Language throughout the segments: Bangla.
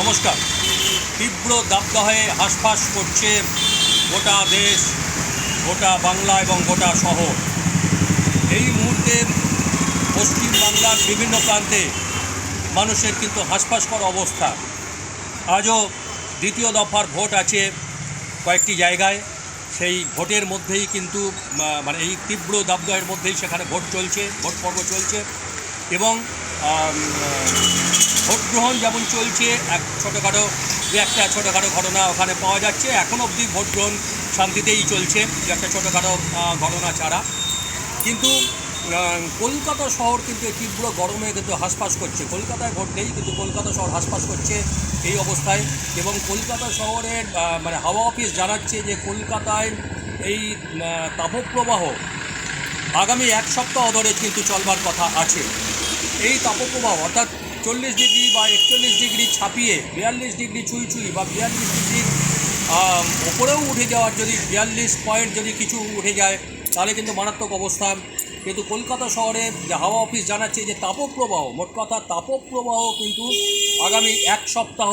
নমস্কার। তীব্র দাবদাহে হাঁসফাঁস করছে গোটা দেশ, গোটা বাংলা এবং গোটা শহর। এই মুহূর্তে পশ্চিম বাংলার বিভিন্ন প্রান্তে মানুষের কিন্তু হাঁসফাঁস করা অবস্থা। আজও দ্বিতীয় দফার ভোট আছে কয়েকটি জায়গায়। সেই ভোটের মধ্যেই কিন্তু মানে এই তীব্র দাবদাহের মধ্যেই সেখানে ভোট চলছে, ভোট পর্ব চলছে এবং ভোট গ্রহণ যেমন চলছে, এক ছোটোখাটো, দু একটা ছোটোখাটো ঘটনা ওখানে পাওয়া যাচ্ছে। এখন অবধি ভোট গ্রহণ শান্তিতেই চলছে, দু একটা ছোটোখাটো ঘটনা ছাড়া। কিন্তু কলকাতা শহর কিন্তু তীব্র গরমে কিন্তু হাঁসফাঁস করছে। কলকাতায় ভোট নেই, কিন্তু কলকাতা শহর হাঁসফাঁস করছে এই অবস্থায়। এবং কলকাতা শহরের মানে হাওয়া অফিস জানাচ্ছে যে কলকাতায় এই তাপপ্রবাহ আগামী এক সপ্তাহ ধরে কিন্তু চলবার কথা আছে। এই তাপপ্রবাহ, অর্থাৎ চল্লিশ ডিগ্রি বা একচল্লিশ ডিগ্রি ছাপিয়ে বিয়াল্লিশ ডিগ্রি ছুঁই ছুঁই বা বিয়াল্লিশ ডিগ্রি ওপরেও উঠে যাওয়ার যদি বিয়াল্লিশ পয়েন্ট যদি কিছু উঠে যায়, তাহলে কিন্তু মারাত্মক অবস্থা। কিন্তু কলকাতা শহরে হাওয়া অফিস জানাচ্ছে যে তাপপ্রবাহ, মোট কথা তাপপ্রবাহ কিন্তু আগামী এক সপ্তাহ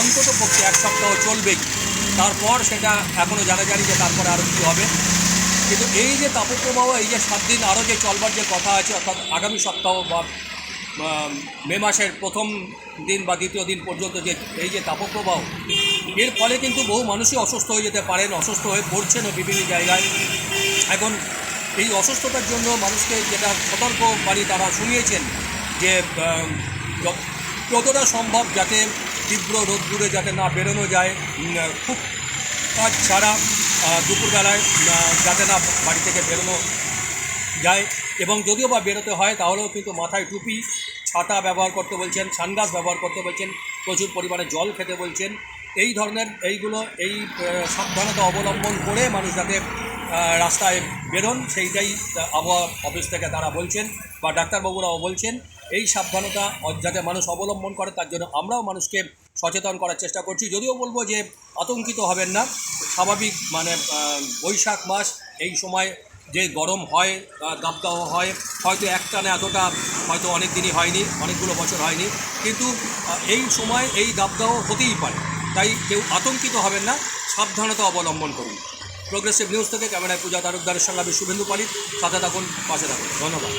অন্তত পক্ষে এক সপ্তাহ চলবে তারপর সেটা এখনও জানা যায়নি যে তারপরে আরও কী হবে। কিন্তু এই যে তাপপ্রবাহ, এই যে সাত দিন আরও যে চলবার যে কথা আছে, অর্থাৎ আগামী সপ্তাহ বা মে মাসের প্রথম দিন বা দ্বিতীয় দিন পর্যন্ত যে এই যে তাপপ্রবাহ, এর ফলে কিন্তু বহু মানুষই অসুস্থ হয়ে যেতে পারেন, অসুস্থ হয়ে পড়ছেনও বিভিন্ন জায়গায়। এখন এই অসুস্থতার জন্য মানুষকে যেটা সতর্ক বাড়ি তারা শুনিয়েছেন যে যতটা সম্ভব যাতে তীব্র রোদ্দুরে যাতে না বেরোনো যায় খুব কাজ ছাড়া দুপুরবেলায় যাতে না বাড়ি থেকে বেরোনো যায়। এবং যদিও বা বেরোতে হয়, তাহলেও কিন্তু মাথায় টুপি, ছাতা ব্যবহার করতে বলছেন, সানগ্লাস ব্যবহার করতে বলছেন, প্রচুর পরিমাণে জল খেতে বলছেন। এই ধরনের এইগুলো, এই সাবধানতা অবলম্বন করে মানুষ যাতে রাস্তায় বেরোন, সেইটাই আবহাওয়া অফিস থেকে তারা বলছেন, বা ডাক্তারবাবুরাও বলছেন। এই সাবধানতা যাতে মানুষ অবলম্বন করে, তার জন্য আমরাও মানুষকে সচেতন করার চেষ্টা করছি। যদিও বলব যে আতঙ্কিত হবেন না। স্বাভাবিক মানে বৈশাখ মাস, এই সময় যে গরম হয় দাবদাহ হয়, হয়তো একটানে এতটা হয়তো অনেক দিনই হয়নি, অনেকগুলো বছর হয়নি। কিন্তু এই সময় এই দাবদাহ হতেই পারে। তাই কেউ আতঙ্কিত হবেন না, সাবধানতা অবলম্বন করুন। প্রোগ্রেসিভ নিউজ থেকে ক্যামেরায় পূজা তারকদারের সঙ্গে আমি শুভেন্দু পালিত। সাথে থাকুন, পাশে থাকুন। ধন্যবাদ।